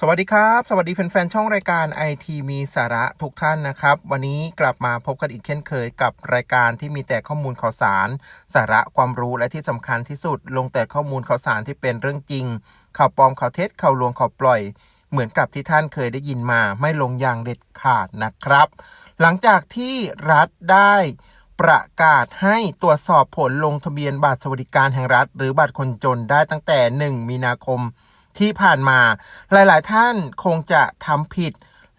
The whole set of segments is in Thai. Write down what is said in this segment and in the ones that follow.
สวัสดีครับ สวัสดีแฟนๆ ช่องรายการไอทีมีสาระทุกท่านนะครับ วันนี้กลับมาพบกันอีกเช่นเคยกับรายการที่มีแต่ข้อมูลข่าวสาร สาระความรู้และที่สำคัญที่สุด ลงแต่ข้อมูลข่าวสารที่เป็นเรื่องจริง ข่าวปลอมข่าวเท็จข่าวลวงข่าวปล่อย เหมือนกับที่ท่านเคยได้ยินมาไม่ลงอย่างเด็ดขาดนะครับ หลังจากที่รัฐได้ประกาศให้ตรวจสอบผลลงทะเบียนบัตรสวัสดิการแห่งรัฐ หรือบัตรคนจนได้ตั้งแต่ 1 มีนาคม ที่ผ่านมาหลายๆ ท่านคงจะทำผิด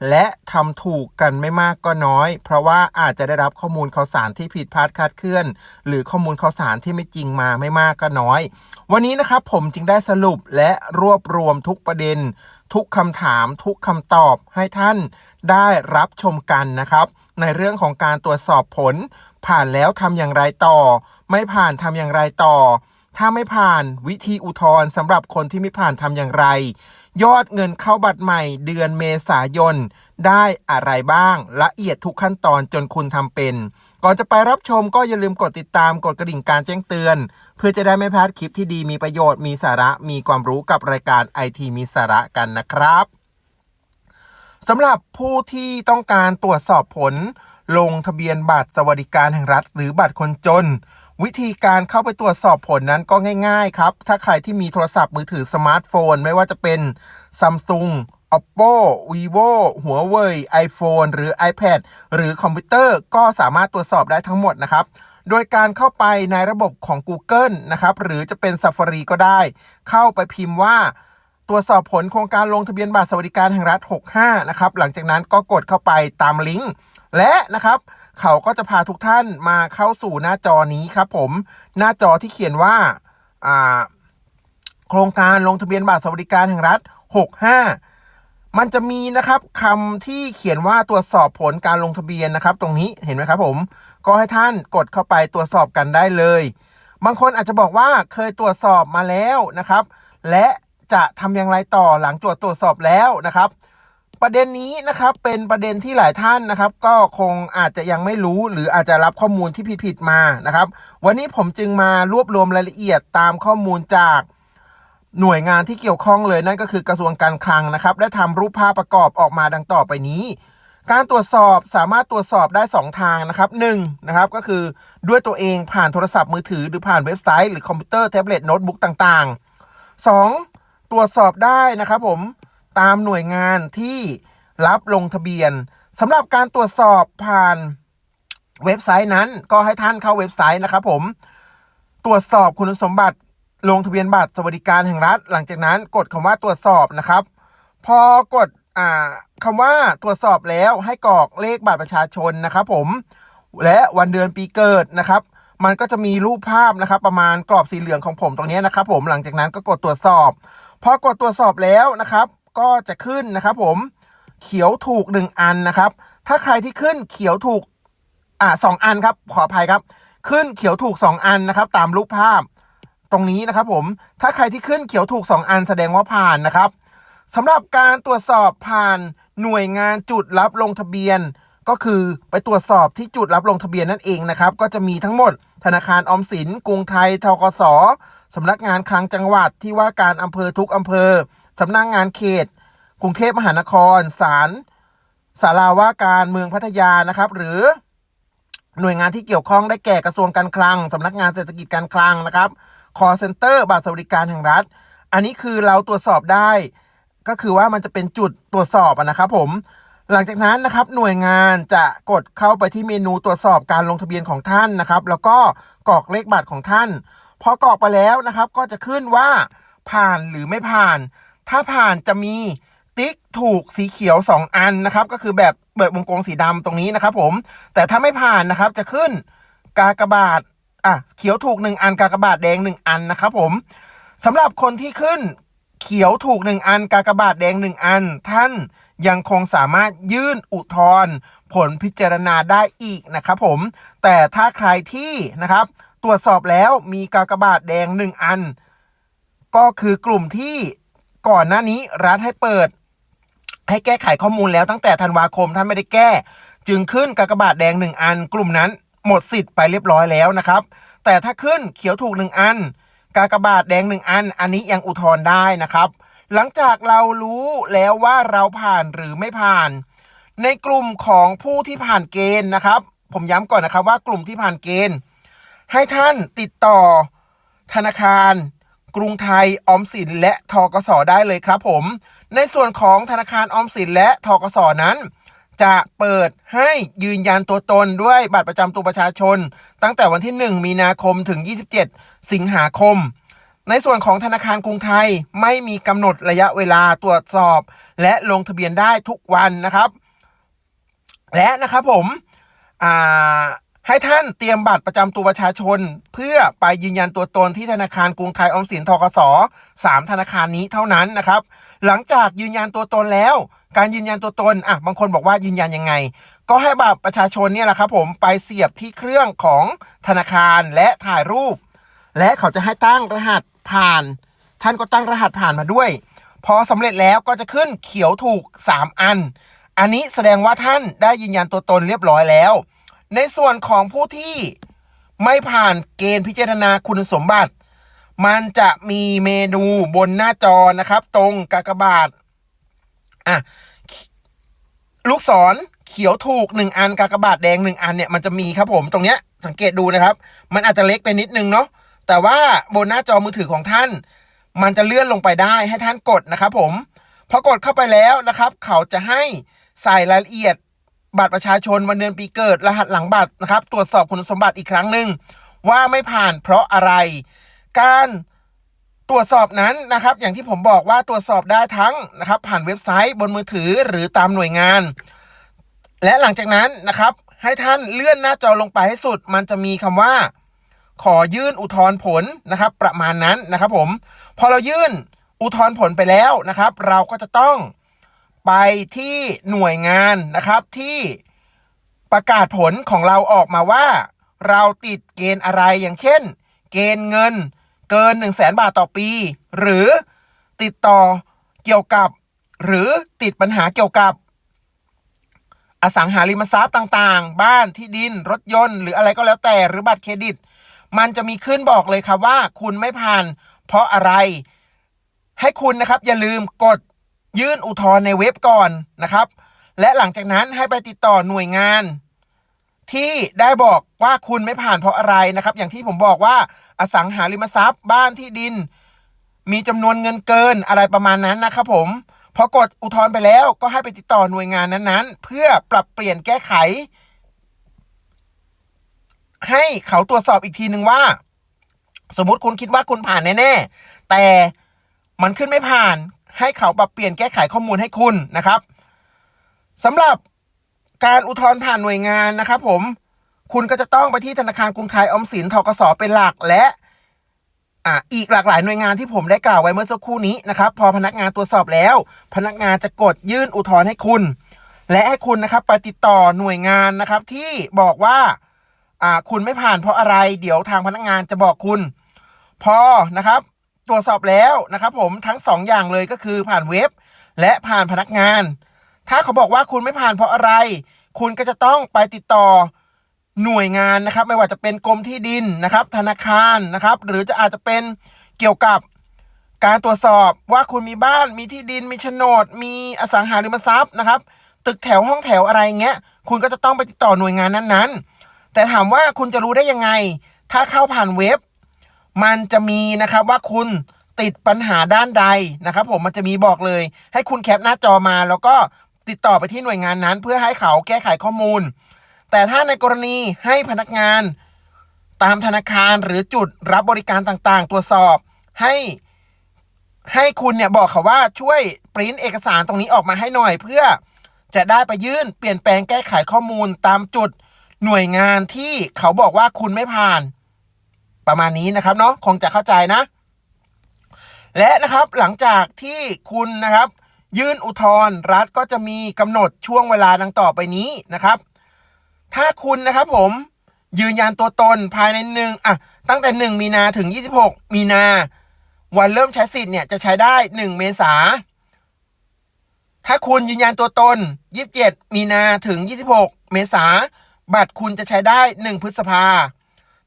และทำถูกกันไม่มากก็น้อย เพราะว่าอาจจะได้รับข้อมูลข่าวสารที่ผิดพลาดคาดเคลื่อน หรือข้อมูลข่าวสารที่ไม่จริงมาไม่มากก็น้อย วันนี้นะครับผมจึงได้สรุปและรวบรวมทุกประเด็น ทุกคำถาม ทุกคำตอบให้ท่านได้รับชมกันนะครับ ในเรื่องของการตรวจสอบผล ผ่านแล้วทำอย่างไรต่อ ไม่ผ่านทำอย่างไรต่อ ถ้าไม่ผ่านวิธีอุทธรณ์สำหรับคนที่ไม่ผ่านทำอย่างไร ยอดเงินเข้าบัตรใหม่เดือนเมษายน ได้อะไรบ้างละเอียดทุกขั้นตอนจนคุณทำเป็น ก่อนจะไปรับชมก็อย่าลืมกดติดตามกดกระดิ่งการแจ้งเตือน เพื่อจะได้ไม่พลาดคลิปที่ดีมีประโยชน์มีสาระมีความรู้กับรายการไอทีมีสาระกันนะครับสำหรับผู้ที่ต้องการตรวจสอบผล ลงทะเบียนบัตรสวัสดิการแห่งรัฐ หรือบัตรคนจน วิธีการเข้าไปตรวจสอบผลนั้นก็ง่าย ๆ ครับ ถ้าใครที่มีโทรศัพท์มือถือสมาร์ทโฟน ไม่ว่าจะเป็น Samsung Oppo Vivo Huawei iPhone หรือ iPad หรือคอมพิวเตอร์ก็สามารถตรวจสอบได้ทั้งหมดนะครับ โดยการเข้าไปในระบบของ Google นะครับ หรือจะเป็น Safari ก็ได้ เข้าไปพิมพ์ว่าตรวจสอบผลโครงการลงทะเบียนบัตรสวัสดิการแห่งรัฐ 65 นะครับ หลังจากนั้นก็กดเข้าไปตามลิงก์ และนะครับ เขาก็จะพาทุกท่านมาเข้าสู่หน้าจอนี้ครับผมหน้าจอที่เขียนว่าอ่าโครงการลงทะเบียนบัตรสวัสดิการแห่งรัฐ 65 มันจะมีนะครับคำที่เขียนว่าตรวจสอบผลการลงทะเบียนนะครับ ตรงนี้เห็นไหมครับผม ก็ให้ท่านกดเข้าไปตรวจสอบกันได้เลย บางคนอาจจะบอกว่าเคยตรวจสอบมาแล้วนะครับ และจะทำอย่างไรต่อหลังตรวจตรวจสอบแล้วนะครับ ประเด็นนี้นะครับเป็นประเด็นที่หลายท่านนะครับ ก็คงอาจจะยังไม่รู้หรืออาจจะรับข้อมูลที่ผิดๆมานะครับ วันนี้ผมจึงมารวบรวมรายละเอียดตามข้อมูลจากหน่วยงานที่เกี่ยวข้องเลยนั่นก็คือกระทรวงการคลังนะครับได้ทำรูปภาพประกอบออกมาดังต่อไปนี้ การตรวจสอบสามารถตรวจสอบได้ 2 ทางนะครับ1นงนะครับก็คือด้วยตัวเองผ่านโทรศัพท์มือถือหรือผ่านเว็บไซต์หรือคอมพิวเตอร์แท็บเล็ตโน้ตบุ๊กต่างๆ 2. ตรวจสอบได้นะครับผม ตามหน่วยงานที่รับลงทะเบียนสำหรับการตรวจสอบผ่านเว็บไซต์นั้น ก็ให้ท่านเข้าเว็บไซต์นะครับผม ตรวจสอบคุณสมบัติลงทะเบียนบัตรสวัสดิการแห่งรัฐ หลังจากนั้นกดคำว่าตรวจสอบนะครับ พอกดอ่าคำว่าตรวจสอบแล้วให้กรอกเลขบัตรประชาชนนะครับ ผมและวันเดือนปีเกิดนะครับ มันก็จะมีรูปภาพนะครับ ประมาณกรอบสีเหลืองของผมตรงนี้นะครับ ผมหลังจากนั้นก็กดตรวจสอบ พอกดตรวจสอบแล้วนะครับ ก็จะขึ้นนะครับผมเขียวถูกหนึ่งอันนะครับ ถ้าใครที่ขึ้นเขียวถูกอ่าสองอันครับขออภัยครับ ขึ้นเขียวถูก 2 อันนะครับ ตามรูปภาพตรงนี้นะครับผมถ้าใครที่ขึ้นเขียวถูก 2 อันแสดงว่าผ่านนะครับสำหรับการตรวจสอบผ่านหน่วยงานจุดรับลงทะเบียน ก็คือไปตรวจสอบที่จุดรับลงทะเบียนนั่นเองนะครับ ก็จะมีทั้งหมด ธนาคารออมสิน กรุงไทยทกสสำนักงานคลังจังหวัดที่ว่าการอำเภอทุกอำเภอ สำนักงานเขต กรุงเทพมหานครศาลศาลาว่าการเมืองพัทยานะครับ หรือหน่วยงานที่เกี่ยวข้องได้แก่กระทรวงการคลังสำนักงานเศรษฐกิจการคลังนะครับคอเซ็นเตอร์บัตรสวัสดิการแห่งรัฐ อันนี้คือเราตรวจสอบได้ ก็คือว่ามันจะเป็นจุดตรวจสอบนะครับผมหลังจากนั้นนะครับหน่วยงานจะกดเข้าไปที่เมนูตรวจสอบการลงทะเบียนของท่านนะครับ แล้วก็กรอกเลขบัตรของท่านพอกรอกไปแล้วนะครับ ก็จะขึ้นว่าผ่านหรือไม่ผ่าน ถ้าผ่านจะมีติ๊กถูกสีเขียว 2 อันนะครับ ก็คือแบบเบิดวงกลมสีดำตรงนี้นะครับ ผม แต่ถ้าไม่ผ่านนะครับจะขึ้นกากบาทอะเขียวถูก 1 อัน กากบาทแดง 1 อันนะครับ ผมสำหรับคนที่ขึ้นเขียวถูก 1 อัน กากบาทแดง 1 อัน ท่านยังคงสามารถยื่นอุทธรณ์ผลพิจารณาได้อีกนะครับผม แต่ถ้าใครที่นะครับ ตรวจสอบแล้วมีกากบาทแดง 1 อัน ก็คือกลุ่มที่ ก่อนหน้านี้รัฐให้เปิด ให้แก้ไขข้อมูลแล้วตั้งแต่ธันวาคมท่านไม่ได้แก้ จึงขึ้นกากบาทแดง1อัน กลุ่มนั้นหมดสิทธิ์ไปเรียบร้อยแล้วนะครับ แต่ถ้าขึ้นเขียวถูก1อัน กากบาทแดง1อัน อันนี้ยังอุทธรณ์ได้นะครับ หลังจากเรารู้แล้วว่าเราผ่านหรือไม่ผ่าน ในกลุ่มของผู้ที่ผ่านเกณฑ์นะครับ ผมย้ำก่อนนะครับว่ากลุ่มที่ผ่านเกณฑ์ ให้ท่านติดต่อธนาคาร กรุงไทย ออมสิน และทกสได้เลยครับผม ในส่วนของธนาคารออมสินและทกสนั้น จะเปิดให้ยืนยันตัวตนด้วยบัตรประจำตัวประชาชน ตั้งแต่วันที่ 1 มีนาคมถึง 27 สิงหาคม ในส่วนของธนาคารกรุงไทยไม่มีกำหนดระยะเวลาตรวจสอบ และลงทะเบียนได้ทุกวันนะครับ และนะครับผมอ่า ให้ท่านเตรียมบัตรประจำตัวประชาชน เพื่อไปยืนยันตัวตนที่ธนาคารกรุงไทยออมสินทกสสามธนาคารนี้เท่านั้นนะครับ หลังจากยืนยันตัวตนแล้ว การยืนยันตัวตนอะบางคนบอกว่ายืนยันยังไง ก็ให้บัตรประชาชนเนี่ยแหละครับผมไปเสียบที่เครื่องของธนาคารและถ่ายรูป และเขาจะให้ตั้งรหัสผ่าน ท่านก็ตั้งรหัสผ่านมาด้วย พอสำเร็จแล้วก็จะขึ้นเขียวถูก 3 อัน อันนี้แสดงว่าท่านได้ยืนยันตัวตนเรียบร้อยแล้ว ในส่วนของผู้ที่ไม่ผ่านเกณฑ์พิจารณาคุณสมบัติ มันจะมีเมนูบนหน้าจอนะครับ ตรงกากบาทอะลูกศรเขียวถูกหนึ่งอันกากบาทแดงหนึ่งอันเนี่ยมันจะมีครับผมตรงเนี้ยสังเกตดูนะครับ มันอาจจะเล็กไปนิดนึงเนาะแต่ว่าบนหน้าจอมือถือของท่าน มันจะเลื่อนลงไปได้ให้ท่านกดนะครับผมพอกดเข้าไปแล้วนะครับ เขาจะให้ใส่รายละเอียด บัตรประชาชนวันเดือนปีเกิด รหัสหลังบัตรนะครับ ตรวจสอบคุณสมบัติอีกครั้งหนึ่งว่าไม่ผ่านเพราะอะไร การตรวจสอบนั้นนะครับ อย่างที่ผมบอกว่าตรวจสอบได้ทั้งนะครับ ผ่านเว็บไซต์บนมือถือหรือตามหน่วยงาน และหลังจากนั้นนะครับ ให้ท่านเลื่อนหน้าจอลงไปให้สุด มันจะมีคำว่า ขอยื่นอุทธรณ์ผลนะครับ ประมาณนั้นนะครับ ผม พอเรายื่นอุทธรณ์ผลไปแล้วนะครับ เราก็จะต้อง ไปที่หน่วยงานนะครับที่ประกาศผลของเราออกมาว่า เราติดเกณฑ์อะไรอย่างเช่น เกณฑ์เงินเกิน 1 0 0 0 0แสนบาทต่อปี หรือติดต่อเกี่ยวกับ หรือติดปัญหาเกี่ยวกับ อสังหาริมทรัพย์ต่างๆ บ้านที่ดินรถยนต์ หรืออะไรก็แล้วแต่หรือบัตรเครดิต มันจะมีขึ้นบอกเลยครับว่าคุณไม่ผ่าน เพราะอะไร ให้คุณนะครับอย่าลืมกด ยื่นอุทธรณ์ในเว็บก่อนนะครับ และหลังจากนั้นให้ไปติดต่อหน่วยงาน ที่ได้บอกว่าคุณไม่ผ่านเพราะอะไรนะครับ อย่างที่ผมบอกว่าอสังหาริมทรัพย์ บ้านที่ดิน มีจำนวนเงินเกินอะไรประมาณนั้นนะครับ ผมพอกดอุทธรณ์ไปแล้วก็ให้ไปติดต่อหน่วยงานนั้นๆ เพื่อปรับเปลี่ยนแก้ไข ให้เขาตรวจสอบอีกทีหนึ่งว่า สมมุติคุณคิดว่าคุณผ่านแน่ๆแต่มันขึ้นไม่ผ่าน ให้เขาปรับเปลี่ยนแก้ไขข้อมูลให้คุณนะครับสำหรับการอุทธรณ์ผ่านหน่วยงานนะครับ ผมคุณก็จะต้องไปที่ธนาคารกรุงไทยออมสินทกสเป็นหลักและอ่าอีกหลากหลายหน่วยงานที่ผมได้กล่าวไว้เมื่อสักครู่นี้นะครับ พอพนักงานตรวจสอบแล้ว พนักงานจะกดยื่นอุทธรณ์ให้คุณ และให้คุณนะครับไปติดต่อหน่วยงานนะครับ ที่บอกว่าอ่าคุณไม่ผ่านเพราะอะไร เดี๋ยวทางพนักงานจะบอกคุณ พอนะครับ ตรวจสอบแล้วนะครับผมทั้งสองอย่างเลยก็คือผ่านเว็บ และผ่านพนักงาน ถ้าเขาบอกว่าคุณไม่ผ่านเพราะอะไร คุณก็จะต้องไปติดต่อหน่วยงานนะครับ ไม่ว่าจะเป็นกรมที่ดินนะครับ ธนาคารนะครับ หรือจะอาจจะเป็นเกี่ยวกับการตรวจสอบว่าคุณมีบ้านมีที่ดินมีโฉนด มีอสังหาริมทรัพย์นะครับ ตึกแถวห้องแถวอะไรเงี้ย คุณก็จะต้องไปติดต่อหน่วยงานนั้นๆ แต่ถามว่าคุณจะรู้ได้ยังไง ถ้าเข้าผ่านเว็บ มันจะมีนะครับว่าคุณติดปัญหาด้านใดนะครับ ผมมันจะมีบอกเลย ให้คุณแคปหน้าจอมา แล้วก็ติดต่อไปที่หน่วยงานนั้น เพื่อให้เขาแก้ไขข้อมูล แต่ถ้าในกรณีให้พนักงาน ตามธนาคารหรือจุดรับบริการต่างๆ ตรวจสอบให้ให้คุณเนี่ยบอกเขาว่าช่วยปริ้นเอกสารตรงนี้ออกมาให้หน่อย เพื่อจะได้ไปยื่นเปลี่ยนแปลงแก้ไขข้อมูลตามจุดหน่วยงานที่เขาบอกว่าคุณไม่ผ่าน ประมาณนี้นะครับเนาะคงจะเข้าใจนะ และนะครับหลังจากที่คุณนะครับ ยื่นอุทธรณ์รัฐก็จะมีกำหนดช่วงเวลาดังต่อไปนี้นะครับ ถ้าคุณนะครับผมยืนยันตัวตนภายในหนึ่งอะตั้งแต่หนึ่งมีนาถึงยี่สิบหกมีนา วันเริ่มใช้สิทธิ์เนี่ยจะใช้ได้หนึ่งเมษาถ้าคุณยืนยันตัวตนยี่สิบเจ็ดมีนาถึงยี่สิบหกเมษาบัตรคุณจะใช้ได้หนึ่งพฤษภา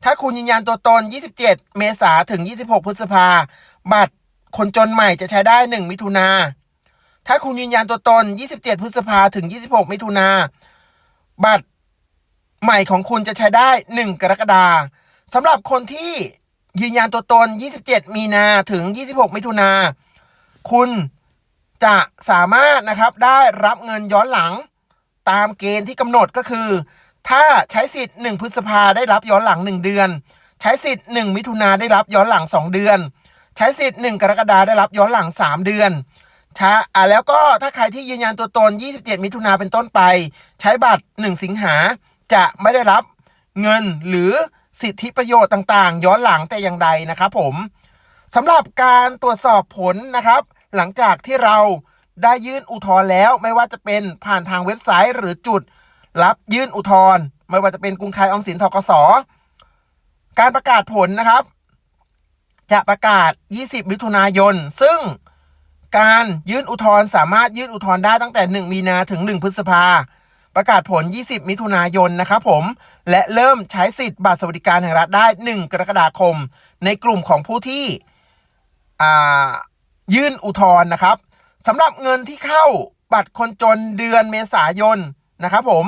ถ้าคุณยืนยันตัวตน 27 เมษาถึง 26 พฤษภา บัตรคนจนใหม่จะใช้ได้ 1 มิถุนาถ้าคุณยืนยันตัวตน 27 พฤษภาถึง 26 มิถุนาบัตรใหม่ของคุณจะใช้ได้ 1 กรกฎาสำหรับคนที่ยืนยันตัวตน 27 มีนาถึง 26 มิถุนาคุณจะสามารถนะครับได้รับเงินย้อนหลังตามเกณฑ์ที่กำหนดก็คือ ถ้าใช้สิทธิ์ 1 พฤษภาได้รับย้อนหลัง 1 เดือน ใช้สิทธิ์ 1 มิถุนาได้รับย้อนหลัง 2 เดือน ใช้สิทธิ์ 1 กรกฎาได้รับย้อนหลัง 3 เดือนช้าอะแล้วก็ถ้าใครที่ยืนยันตัวตน 27 มิถุนาเป็นต้นไป ใช้บัตร 1 สิงหาจะไม่ได้รับเงินหรือสิทธิประโยชน์ต่างๆ ย้อนหลังแต่อย่างใดนะครับผมสำหรับการตรวจสอบผลนะครับ หลังจากที่เราได้ยื่นอุทธรณ์แล้วไม่ว่าจะเป็นผ่านทางเว็บไซต์หรือจุด รับยื่นอุทธรณ์ไม่ว่าจะเป็นกรุงไทยออมสินทกสการประกาศผลนะครับ จะประกาศ 20 มิถุนายน ซึ่งการยื่นอุทธรณ์สามารถยื่นอุทธรณ์ได้ตั้งแต่ 1 มีนาถึง 1 พฤษภา ประกาศผล 20 มิถุนายนนะครับผม และเริ่มใช้สิทธิ์บัตรสวัสดิการแห่งรัฐได้ 1 กรกฎาคม ในกลุ่มของผู้ที่ยื่นอุทธรณ์นะครับสำหรับเงินที่เข้าบัตรคนจนเดือนเมษายน นะครับผม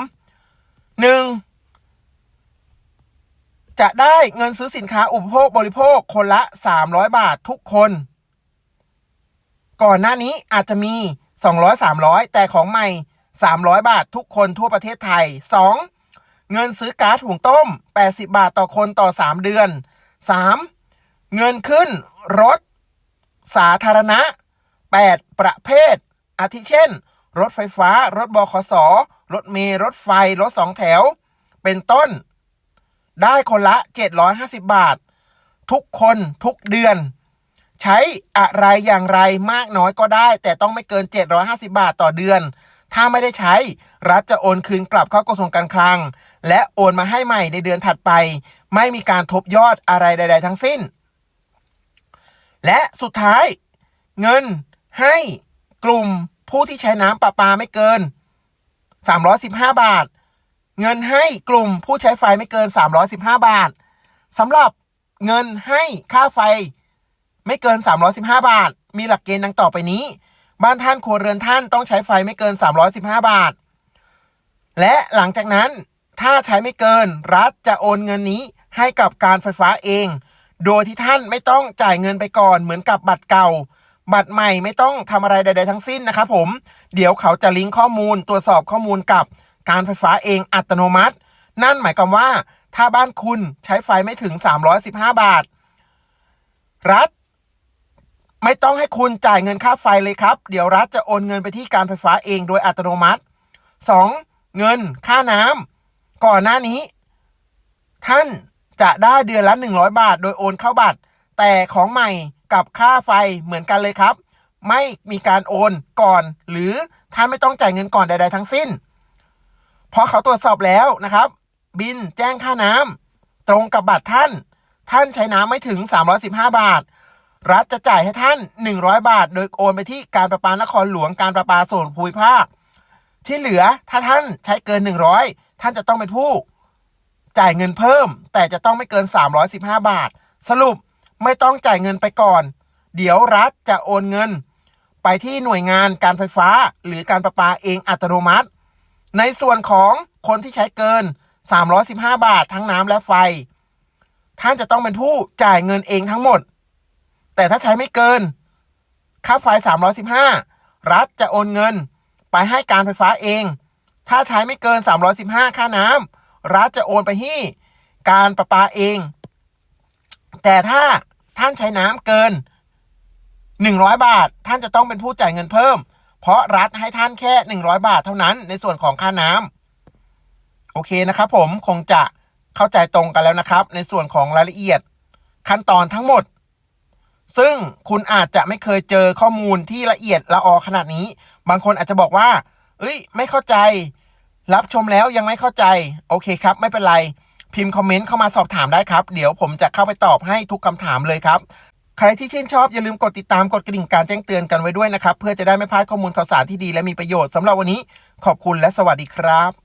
1. จะได้เงินซื้อสินค้าอุปโภคบริโภคคนละ 300 บาททุกคน ก่อนหน้านี้อาจจะมี 200 300 แต่ของใหม่ 300 บาททุกคนทั่วประเทศไทย 2. เงินซื้อก๊าซหุงต้ม 80 บาทต่อคนต่อ 3 เดือน 3. เงินขึ้นรถ สาธารณะ 8 ประเภท อาทิเช่น รถไฟฟ้า รถบขส รถเมล์รถไฟ รถสองแถว เป็นต้น ได้คนละ 750 บาท ทุกคนทุกเดือน ใช้อะไรอย่างไรมากน้อยก็ได้ แต่ต้องไม่เกิน 750 บาทต่อเดือน ถ้าไม่ได้ใช้ รัฐจะโอนคืนกลับเข้ากระทรวงการคลัง และโอนมาให้ใหม่ในเดือนถัดไป ไม่มีการทบยอดอะไรใด ๆ ทั้งสิ้น และสุดท้าย เงินให้กลุ่มผู้ที่ใช้น้ำประปาไม่เกิน 315 บาท เงินให้กลุ่มผู้ใช้ไฟไม่เกิน 315 บาทสำหรับเงินให้ค่าไฟ ไม่เกิน 315 บาท มีหลักเกณฑ์ดังต่อไปนี้ บ้านท่านครัวเรือนท่านต้องใช้ไฟไม่เกิน 315 บาท และหลังจากนั้นถ้าใช้ไม่เกินรัฐจะโอนเงินนี้ให้กับการไฟฟ้าเอง โดยที่ท่านไม่ต้องจ่ายเงินไปก่อนเหมือนกับบัตรเก่า บัตรใหม่ไม่ต้องทำอะไรใด ๆ ทั้งสิ้นนะครับผม เดี๋ยวเขาจะลิงก์ข้อมูลตรวจสอบข้อมูลกับการไฟฟ้าเองอัตโนมัติ นั่นหมายความว่า ถ้าบ้านคุณใช้ไฟไม่ถึง 315 บาท รัฐ ไม่ต้องให้คุณจ่ายเงินค่าไฟเลยครับ เดี๋ยวรัฐจะโอนเงินไปที่การไฟฟ้าเองโดยอัตโนมัติ 2. เงินค่าน้ำก่อนหน้านี้ ท่านจะได้เดือนละ 100 บาท โดยโอนเข้าบัตร แต่ของใหม่ กับค่าไฟเหมือนกันเลยครับ ไม่มีการโอนก่อน หรือท่านไม่ต้องจ่ายเงินก่อนใด ๆ ทั้งสิ้น พอเขาตรวจสอบแล้วนะครับ บินแจ้งค่าน้ำตรงกับบัตรท่าน ท่านใช้น้ำไม่ถึง 315 บาท รัฐจะจ่ายให้ท่าน 100 บาท โดยโอนไปที่การประปานครหลวงการประปาส่วนภูมิภาคที่เหลือถ้าท่านใช้เกิน 100 ท่านจะต้องเป็นผู้ จ่ายเงินเพิ่ม แต่จะต้องไม่เกิน 315 บาท สรุป ไม่ต้องจ่ายเงินไปก่อน เดี๋ยวรัฐจะโอนเงิน ไปที่หน่วยงานการไฟฟ้าหรือการประปาเองอัตโนมัติ ในส่วนของคนที่ใช้เกิน 315 บาททั้งน้ำและไฟ ท่านจะต้องเป็นผู้จ่ายเงินเองทั้งหมด แต่ถ้าใช้ไม่เกิน ค่าไฟ 315 รัฐจะโอนเงิน ไปให้การไฟฟ้าเอง ถ้าใช้ไม่เกิน 315 ค่าน้ำรัฐจะโอนไปที่การประปาเอง แต่ถ้า ท่านใช้น้ำเกิน 100 บาท ท่านจะต้องเป็นผู้จ่ายเงินเพิ่ม เพราะรัฐให้ท่านแค่ 100 บาทเท่านั้น ในส่วนของค่าน้ำโอเคนะครับผมคงจะเข้าใจตรงกันแล้วนะครับ ในส่วนของรายละเอียดขั้นตอนทั้งหมด ซึ่งคุณอาจจะไม่เคยเจอข้อมูลที่ละเอียดละออขนาดนี้ บางคนอาจจะบอกว่า เอ้ย ไม่เข้าใจ รับชมแล้วยังไม่เข้าใจ โอเคครับ ไม่เป็นไร พิมพ์คอมเมนต์เข้ามาสอบถามได้ครับ เดี๋ยวผมจะเข้าไปตอบให้ทุกคำถามเลยครับ ใครที่ชื่นชอบอย่าลืมกดติดตามกดกระดิ่งการแจ้งเตือนกันไว้ด้วยนะครับ เพื่อจะได้ไม่พลาดข้อมูลข่าวสารที่ดีและมีประโยชน์สำหรับวันนี้ ขอบคุณและสวัสดีครับ